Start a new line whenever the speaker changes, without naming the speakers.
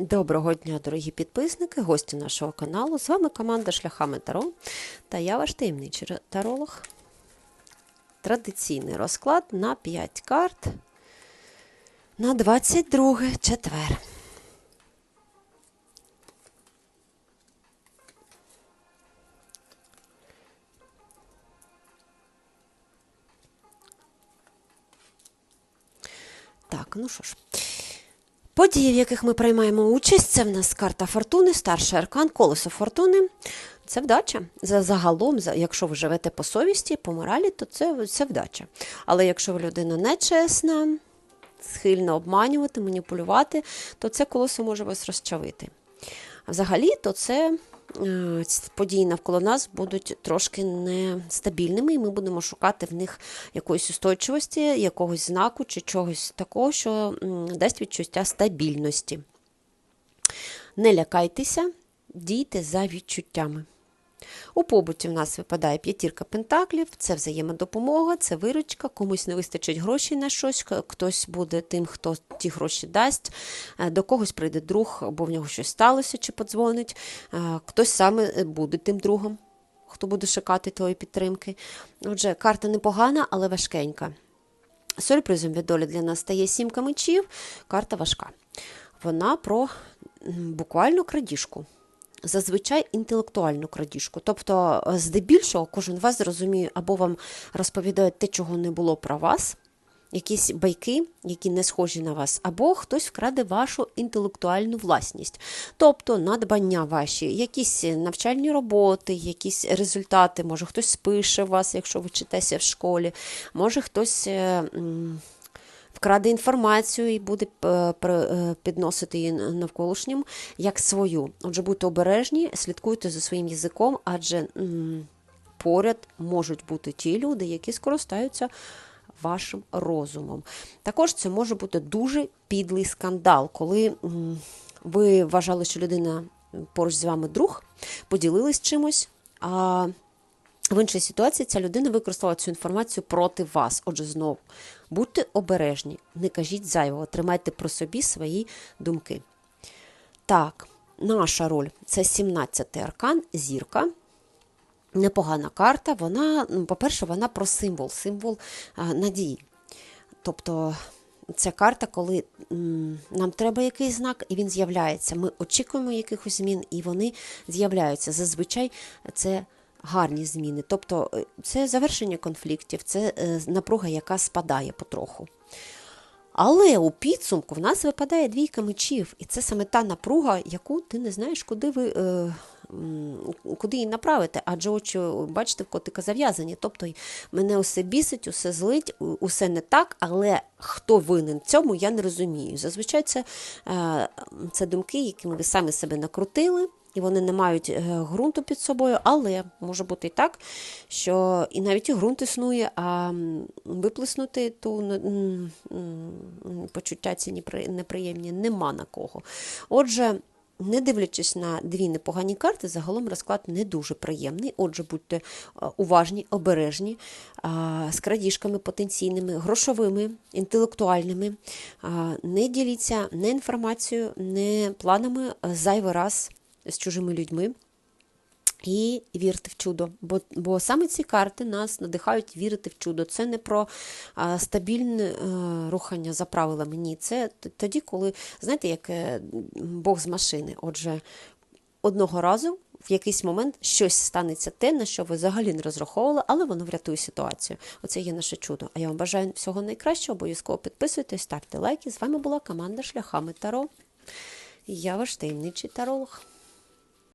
Доброго дня, дорогі підписники, гості нашого каналу. З вами команда Шляхами Таро та я ваш таємничий таролог. Традиційний розклад на 5 карт на 22 четвер. Так, ну що ж. Події, в яких ми приймаємо участь, це в нас карта фортуни, старший аркан, колесо фортуни. Це вдача. За- Загалом, за- якщо ви живете по совісті, по моралі, то це, це вдача. Але якщо людина нечесна, схильна обманювати, маніпулювати, то це колесо може вас розчавити. А взагалі, то це події навколо нас будуть трошки нестабільними, і ми будемо шукати в них якоїсь устойчивості, якогось знаку чи чогось такого, що дасть відчуття стабільності. Не лякайтеся, дійте за відчуттями. У побуті в нас випадає п'ятірка пентаклів, це взаємодопомога, це виручка, комусь не вистачить грошей на щось, хтось буде тим, хто ті гроші дасть, е, до когось прийде друг, або в нього щось сталося, чи подзвонить, е, хтось саме е, буде тим другом, хто буде шукати твої підтримки. Отже, карта непогана, але важкенька. Сюрпризом від долі для нас стає сімка мечів, карта важка. Вона про буквально крадіжку. Зазвичай інтелектуальну крадіжку. Тобто, е, здебільшого, кожен вас зрозуміє, або вам розповідає те, чого не було про вас, якісь байки, які не схожі на вас, або хтось вкраде вашу інтелектуальну власність, тобто надбання ваші, якісь навчальні роботи, якісь результати, може хтось спише вас, якщо ви вчитеся в школі, може хтось. Вкраде інформацію і буде е, е, підносити її навколишнім як свою. Отже, будьте обережні, слідкуйте за своїм язиком, адже поряд можуть бути ті люди, які скористаються вашим розумом. Також це може бути дуже підлий скандал, коли ви вважали, що людина поруч з вами друг, поділились чимось. а в іншій ситуації ця людина використала цю інформацію проти вас. Отже, знову будьте обережні, не кажіть зайвого, тримайте про собі свої думки. Так, наша роль це 17-й аркан, зірка. Непогана карта. Вона, ну, по-перше, вона про символ, символ надії. Тобто ця карта, коли нам треба якийсь знак, і він з'являється. Ми очікуємо якихось змін, і вони з'являються. Зазвичай це гарні зміни. Тобто е, це завершення конфліктів, це е, напруга, яка спадає потроху. Але у підсумку в нас випадає двійка мечів, і це саме та напруга, яку ти не знаєш, куди ви. Е, Куди її направити, адже очі, бачите, в котика зав'язані. Тобто мене усе бісить, усе злить, усе не так, але хто винен цьому, я не розумію. Зазвичай це, е, це думки, якими ви самі себе накрутили, і вони не мають е, ґрунту під собою, але може бути і так, що і навіть і ґрунт існує, а виплеснути ту почуття ці неприємні нема на кого. Отже, не дивлячись на дві непогані карти, загалом розклад не дуже приємний. Отже, будьте е, уважні, обережні, з крадіжками потенційними, грошовими, інтелектуальними. Не діліться не інформацією, не планами зайвий раз з чужими людьми. І вірте в чудо, бо, бо саме ці карти нас надихають вірити в чудо. Це не про а, стабільне е, рухання за правилами. Ні, це тоді, коли, знаєте, як е, Бог з машини. Отже, одного разу в якийсь момент щось станеться те, на що ви взагалі не розраховували, але воно врятує ситуацію. Оце є наше чудо. А я вам бажаю всього найкращого. Обов'язково підписуйтесь, ставте лайки. З вами була команда Шляхами Таро. Я ваш таємничий таролог.